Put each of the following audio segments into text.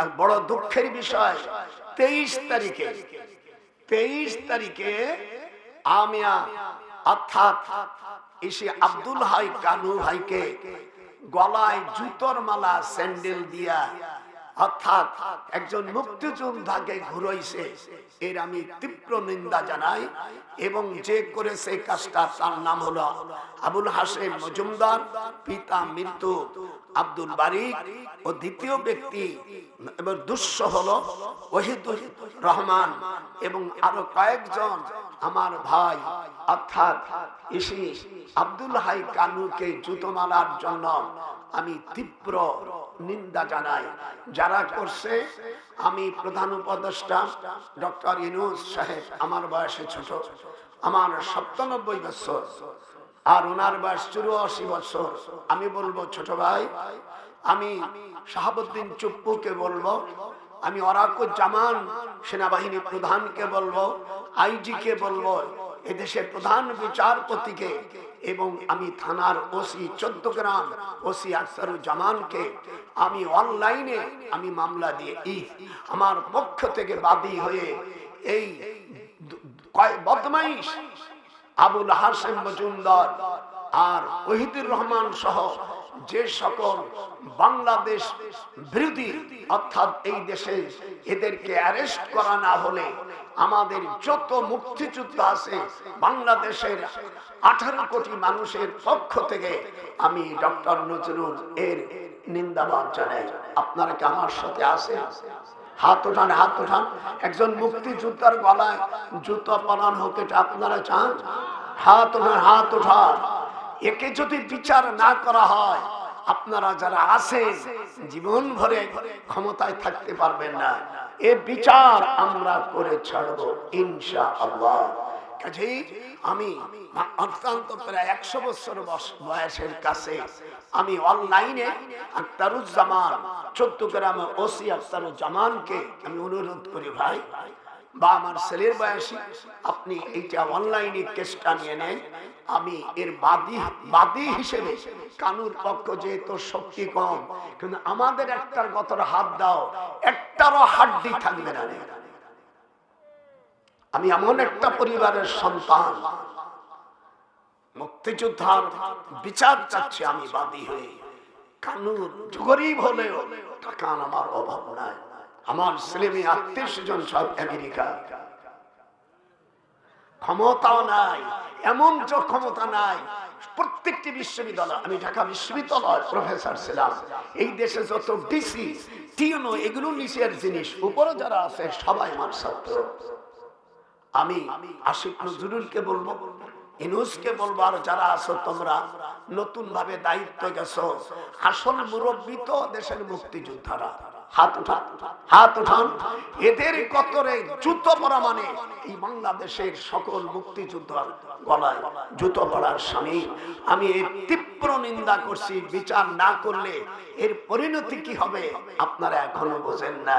আর বড় দুঃখের বিষয়, তেইশ তারিখে তেইশ তারিখে আমিয়া অর্থাৎ এসে আব্দুল হাই কানু ভাইকে গলায় জুতোর মালা, স্যান্ডেল দিয়া অর্থাৎ একজন মুক্তিযোদ্ধাকে ঘুরাইছে। এর আমি তীব্র নিন্দা জানাই এবং যে করেছে কাজটা, তার নাম হলো আবুল হাসেম মজুমদার, পিতা মৃত্যু আব্দুল বারিক ও দ্বিতীয় ব্যক্তি এবার দুঃস হলো ওহিদুর রহমান এবং আরও কয়েকজন আমার ভাই। অর্থাৎ ইসি আব্দুল হাই কানুকে জুতো মালার জন্য আমি তীব্র নিন্দা জানাই। যারা করছে, আমি প্রধান উপদেষ্টা ডক্টর ইনুস সাহেব, আমার বয়সে ছোট। আমার সপ্তানব্বই বছর। আর ওনার বয়স চুরাশি বছর। আমি বলব, ছোট ভাই, আমি শাহাবুদ্দিন চুপ্পুকে বলব, আমি অরাকুজ্জামান সেনাবাহিনী প্রধানকে বলব আইজি কে বলব, এদেশের প্রধান বিচারপতিকে এবং আমি থানার ওসি চোদ্দ গ্রাম ওসি আখতারুজ্জামানকে আমি অনলাইনে আমি মামলা দিয়ে ই আমার পক্ষ থেকে বাদী হয়ে এই বদমাইশ আবুল হাসেম মজুমদার আর ওহিদুর রহমান সহ যে সকল বাংলাদেশ বিরোধী, অর্থাৎ এই দেশে এদেরকে অ্যারেস্ট করা না হলে আমাদের যত মুক্তিযুদ্ধ আছে, বাংলাদেশের আঠারো কোটি মানুষের পক্ষ থেকে আমি ডক্টর নজরুল এর নিন্দাবাদ জানাই। আপনারা কি আমার সাথে আছে হাত ওঠান হাত ওঠান। একজন মুক্তিযোদ্ধার গলায় জুতো পালন হতে আপনারা চান? হাত ওঠান হাত ওঠান। একে যদি বিচার না করা হয়, আপনারা যারা আছেন, জীবন ভরে ক্ষমতায় থাকতে পারবেন না। এ বিচার আমরা করে ছাড়বো ইনশা আল্লাহ কাজেই আমি অত্যন্ত প্রায় একশো বছর বয়সের কাছে আমি অনলাইনে আক্তারুজ্জামান ওসি আক্তারুজ্জামানকে আমি অনুরোধ করি, ভাই, বা আমার ছেলের আপনি এইটা অনলাইনে কেসটা নিয়ে নেন আমি এর বাদী বাদী হিসেবে কানুর পক্ষ যেহেতু শক্তি কম, কিন্তু আমাদের একটার গতর হাত দাও, একটারও হাড্ডি থাকবে না। আমি এমন একটা পরিবারের সন্তান। মুক্তিযোদ্ধার বিচার চাচ্ছি আমি বাদী হয়ে। কানুর গরিব হলেও আমার অভাব নাই। আমার ছেলে মেয়ে আত্মীয় স্বজন সব আমেরিকা। ক্ষমতাও নাই, এমন যে ক্ষমতা নাই। প্রত্যেকটি বিশ্ববিদ্যালয়, আমি ঢাকা বিশ্ববিদ্যালয় প্রফেসর ছিলাম। এই দেশে যত ডিসি টিউনো এগুলো নিচের জিনিস, উপরে যারা আছে সবাই আমার ছাত্র। আমি আশিক নজরুলকে বলব, ইনুসকে বলব, আর যারা আছো তোমরা নতুন ভাবে দায়িত্ব গেছো। আসল মুরব্বী তো দেশের মুক্তিযোদ্ধারা। হাত উঠান এদের কতরে জুতো মানে? এই বাংলাদেশের সকল মুক্তিযোদ্ধার গলায় জুতো স্বামী। আমি তীব্র নিন্দা করছি, বিচার না করলে এর পরিণতি কি হবে আপনারা এখনও বোঝেন না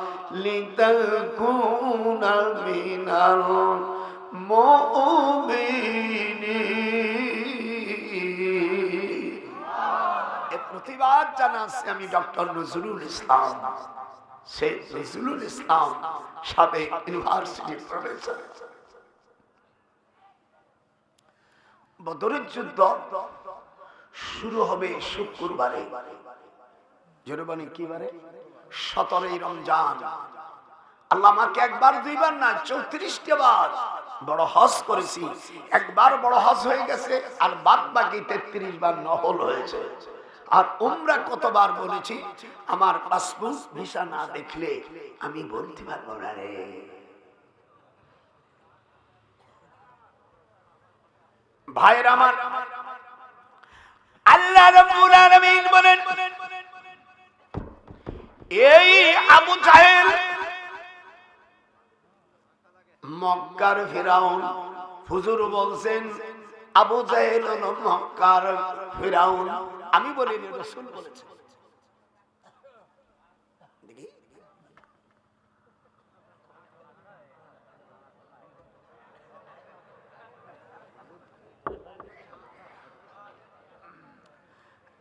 لولا أربتنا على قلبها لتكون من المؤمنين এ প্রতিবাদ জানাচ্ছি আমি ডক্টর নজরুল ইসলাম সে নজরুল ইসলাম সাবেক ইউনিভার্সিটি প্রফেসর বদরের যুদ্ধ শুরু হবে শুক্রবারে জোরবানি কি বারে সতেরোই রমজান। আল্লাহ আমাকে একবার দুইবার না, চৌত্রিশটা বার। বড় হজ করেছি। একবার বড় হজ হয়ে গেছে, আর বাদ বাকি তেত্রিশ বার নহল হয়েছে। আর উমরা কতবার বলেছি, আমার পাসপোর্ট ভিসা না দেখলে আমি বলতে পারব না রে। ভাইয়ের আমার, আল্লাহ রাব্বুল আলামিন বলেন এই আবু জাহেল, মক্কার ফেরাউন। হুজুর বলছেন, আবু জাহেল হলো মক্কার ফেরাউন। আমি বলিনি রসুল বলেছে। দেখি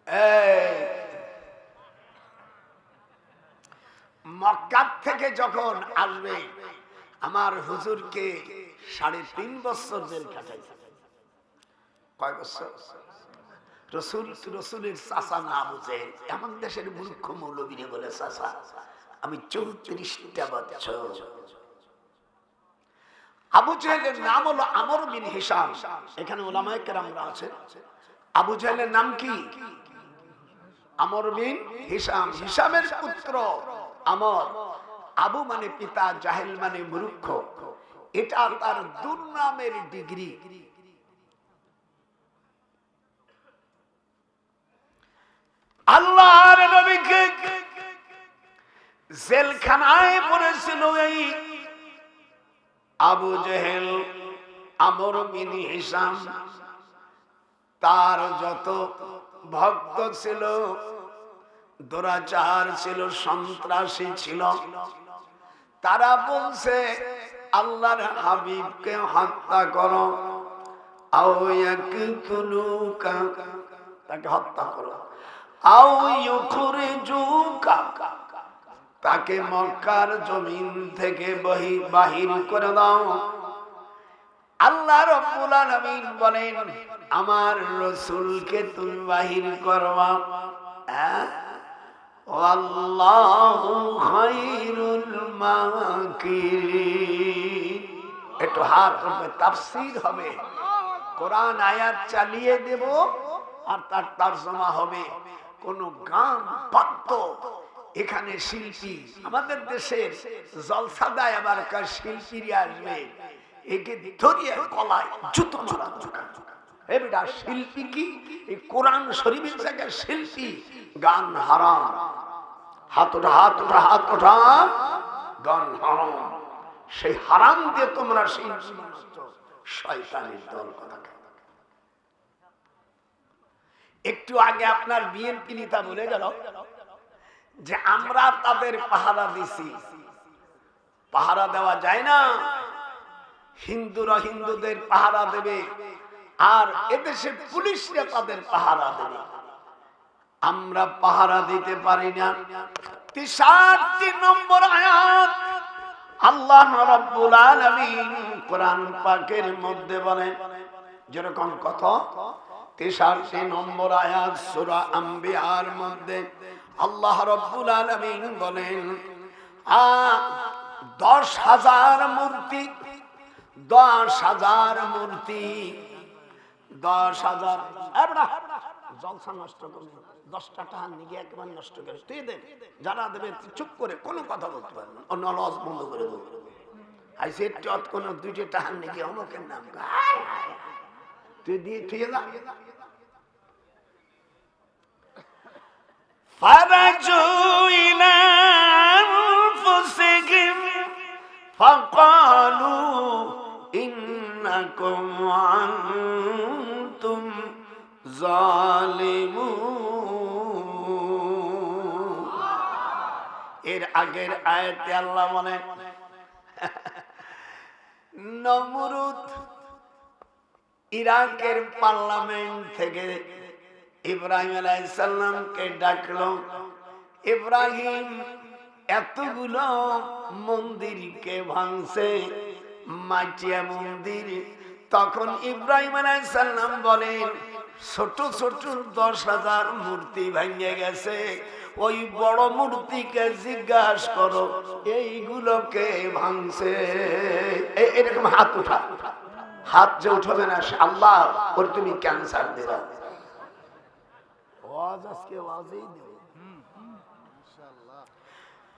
এই মক্কার থেকে যখন আসবে, আমার হুজুরকে সাড়ে তিন বছর জেল কাটাইছে কয় বছর? রসুল, রসুলের চাষা না বুঝে, এমন দেশের মূর্খ মৌলবীরে বলে চাষা আমি চৌত্রিশটা বছর। আবু জাহেলের নাম হলো আমর বিন হিসাম এখানে ওলামায় কেরামরা আছেন। আবু জাহেলের নাম কি? আমর বিন হিসাম হিসামের পুত্র আমর। আবু মানে পিতা, জাহেল মানে মূর্খ। এটা তার দুর্নামের ডিগ্রি। আল্লাহর নবীকে জেলখানায় পড়েছিল এই আবু জেহেল, আমর বিন হিসাম তার যত ভক্ত ছিল, দুরাচার ছিল, সন্ত্রাসী ছিল তারা বলছে, আল্লাহর হাবিবকে হত্যা করো। তাকে হত্যা করো। তাকে মক্কার জমিন থেকে বহি, বাহির করে দাও। আল্লাহ রব্বুল বলেন, আমার রসুলকে তুমি বাহির করবা। হ্যাঁ? একটু হাত হবে তাফসীর হবে। কোরআন আয়াত চালিয়ে দেব আর তার তর্জমা হবে। কোন গান বাদ্য এখানে শিল্পী, আমাদের দেশের জলসাদায় আবার শিল্পীরা আসবে। একে ধরিয়ে কলায় জুতো মারা শিল্পী কি? এই কোরআন শরীফের শিল্পী। গান হাত ওঠা হাত ওঠা হাত ওঠা। গান হারাম। সেই হারাম দিয়ে তোমরা শিল্পী দল কথা একটু আগে আপনার বিএনপি নেতা বলে গেল যে আমরা তাদের পাহারা দিছি। পাহারা দেওয়া যায় না। হিন্দুরা হিন্দুদের পাহারা দেবে। আর এদেশে পুলিশরা তাদের পাহারা দেবে। আমরা পাহারা দিতে পারি না। তিসারটি নম্বর আয়াত। আল্লাহ রাব্বুল আলামিন কোরআন পাকের মধ্যে বলেন, যেরকম কত? তেষট্টি নম্বর আয়াত সূরা আম্বিয়ার মধ্যে আল্লাহ রাব্বুল আলামিন বলেন, আ, দশ হাজার মূর্তি, দশ হাজার মূর্তি দশ হাজার। জলসা নষ্ট করবে দশটা টাকা একবার নষ্ট করে তুই দেখ যারা দেবে, চুপ করে কোনো কথা বলতে পারবে না। অন্য বন্ধ করে দেবে। আই সে চট কোনো দুইটা টাকা নিয়ে অমুকের নাম তুই দিয়ে ঠিক এর আগের আয়াতে আল্লাহ বলেন নমরুদ ইরাকের পার্লামেন্ট থেকে ইব্রাহিম আলাইসাল্লামকে ডাকলো। ইব্রাহিম, এতগুলো মন্দিরকে ভাঙছে, মাটিয়া মন্দির। তখন ইব্রাহিম আলাইসাল্লাম বলেন ছোট ছোট দশ হাজার মূর্তি ভেঙে গেছে। ওই বড় মূর্তিকে জিজ্ঞাসা করো, এইগুলোকে ভাঙছে। এরকম হাত উঠা। হাত যে উঠবে না আল্লাহ, ওর তুমি ক্যান্সার দেবে।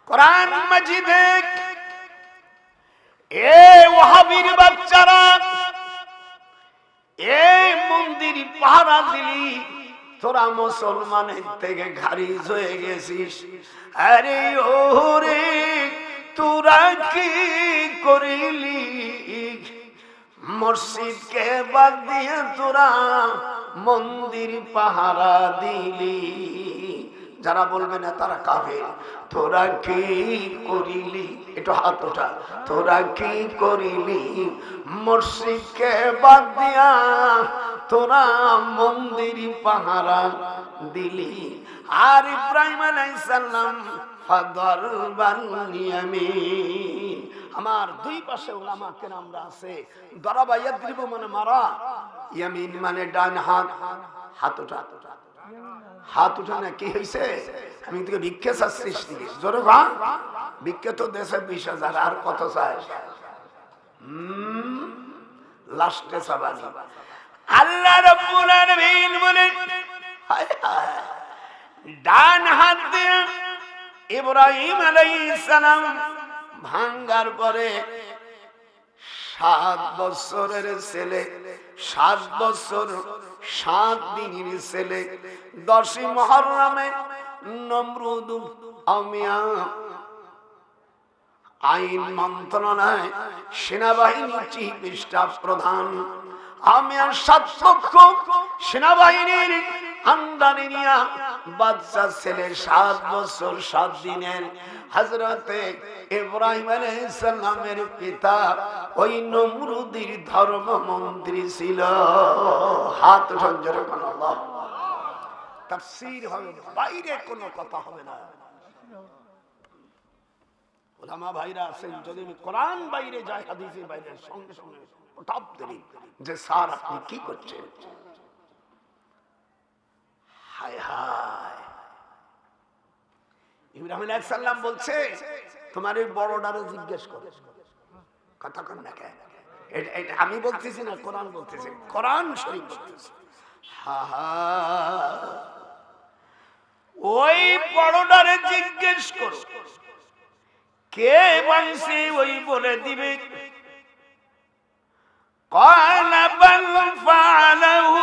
কোরআন মাজিদে এ ওহাবির বাচ্চারা এই মন্দির পাহারা দিলি, তোরা মুসলমানের থেকে খারিজ হয়ে গেছিস। আরে ওরে, তোরা কি করিলি? মসজিদ কে বাদ দিয়ে তোরা মন্দির পাহারা দিলি। যারা বলবে না, তারা কাবে তোরা কি করিলি? একটু হাত ওঠা। তোরা কি করিলি? মসজিদকে বাদ দিয়া তোরা মন্দির পাহারা দিলি। আর ইব্রাহিম আলাইসাল্লাম, ফাদর বানিয়ামিন আমার দুই পাশে ওলামা কেরামরা আছে। দরাবা ইয়াদ্রিব মানে মারা। ইয়ামিন মানে ডান হাত। হাত ওঠা। হাত উঠা না কি হয়েছে আমি তোকে ভিক্ষে চাচ্ছিস জোরে ভা ভিক্ষে তো দেশে বিশ হাজার, আর কত চাই লাস্টে আল্লাহ রাব্বুল আলামিন বলেন ডান হাত দিয়ে ইব্রাহিম আলাইহিস সালাম ভাঙ্গার পরে সাত বছরের ছেলে, সাত বছর, সাত দিনের ছেলে। দশই মহরমে নমরুদ আমিয়া আইন মন্ত্রণালয়, সেনাবাহিনী চিফ স্টাফ প্রধান। আমি আর সাত লক্ষ সেনাবাহিনীর আন্দানি নিয়া বাচ্চা ছেলে সাত বছর, সাত দিনের। হজরতে ইব্রাহিম আলাইসাল্লামের পিতা ওই নমরুদির ধর্মমন্ত্রী ছিল। হাত সঞ্জর কোন তাফসীর হবে বাইরে কোনো কথা হবে না। ওলামা ভাইরা আছেন, যদি কোরআন বাইরে যাই হাদিসের বাইরে সঙ্গে সঙ্গে। হঠাৎ দেরি যে স্যার আপনি কি করছেন? হায় হায় ইব্রাহিম আলাইহিসসালাম বলছে তোমার এই বড়টারে জিজ্ঞেস করো কথা কন না কেন এটা- এটা আমি বলতেছি না কোরআন বলতেছে কোরআন শরীফ বলতেছে হা হা ওই বড়টারে জিজ্ঞেস করো কে বানছে ওই বলে দিবে قال بل فعله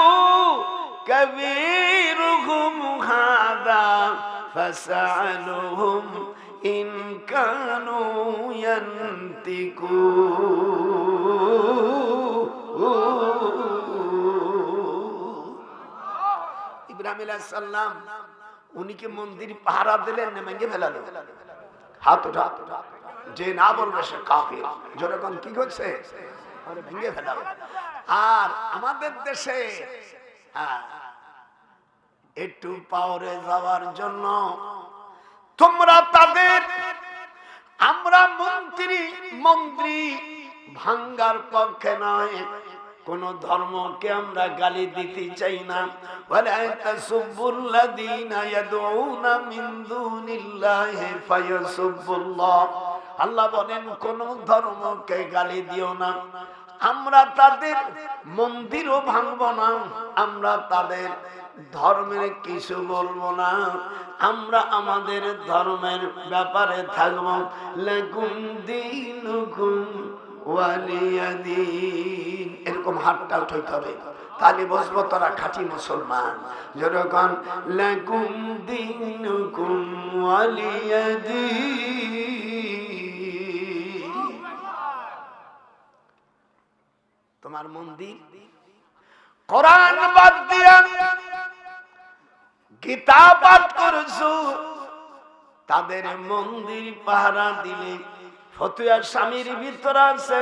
كبيرهم هذا فسألهم إن كانوا ينطقون ইব্রাহিম আলাইহিস সালাম উনি কি মন্দির পাহারা দিলেন না ভেঙে ফেলালো হাত ওঠা যে না বলবে সে কাফির যেরকম কি করছে ওরে ভেঙে ফেলালো আর আমাদের দেশে হ্যাঁ, একটু পাওরে যাওয়ার জন্য। তোমরা তাদের, আমরা মন্ত্রী মন্ত্রী ভাঙ্গার পক্ষে নয়। কোন ধর্মকে আমরা গালি দিতে চাই না। আল্লাহ বলেন, কোন ধর্মকে গালি দিও না। আমরা তাদের মন্দিরও ভাঙব না। আমরা তাদের ধর্মের কিছু বলব না। আমরা আমাদের ধর্মের ব্যাপারে থাকব। দিনুকুম ওয়ালিয়াদিন এরকম হাতটা উঠাইতে হবে। তাহলে বসবো তোরা খাঁটি মুসলমান। যেরকম দিনুকুম ওয়ালিয়াদিন তোমার মন্দির? কোরআন বাদ গীতা পাঠ করছ তাদের মন্দির পাহারা দিলে ফতুয়া স্বামীর ভিতর আছে।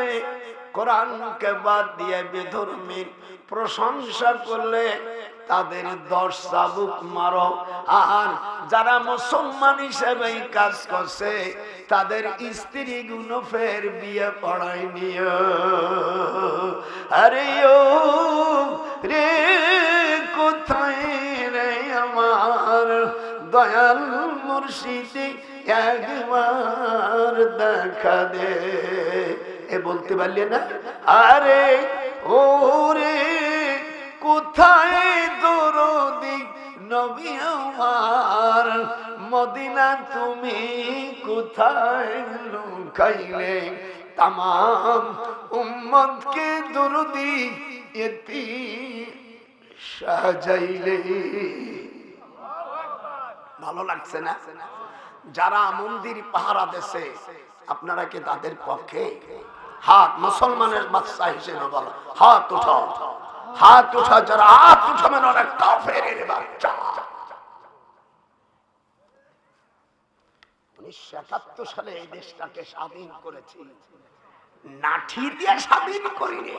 কোরআনকে বাদ দিয়ে বেধর্মীর প্রশংসা করলে তাদের দশ চাবুক মারো। আর যারা মুসলমান হিসেবে কাজ করছে, তাদের স্ত্রী গুলো ফের বিয়ে পড়াই নিও। আরে রে দয়াল মুর্শিদি একবার দেখা দে। এ বলতে পারলে না? আরে ও রে কোথায় দরদি? নবী আমার, মদিনা তুমি কোথায় লুকাইলে? তাম উম্মতকে দরদি এতি সাজাইলে। ভালো লাগছে না? যারা মন্দির পাহারা দেশে আপনারা কি তাদের পক্ষে? হাত মুসলমানের বাচ্চা হিসেবে বলো, হাত উঠাও। হাত উঠা যারা হাত উঠাবেন ওরা কাফেরের বাচ্চা। সালে এই দেশটাকে স্বাধীন করেছি। নাঠি দিয়ে স্বাধীন করিনি।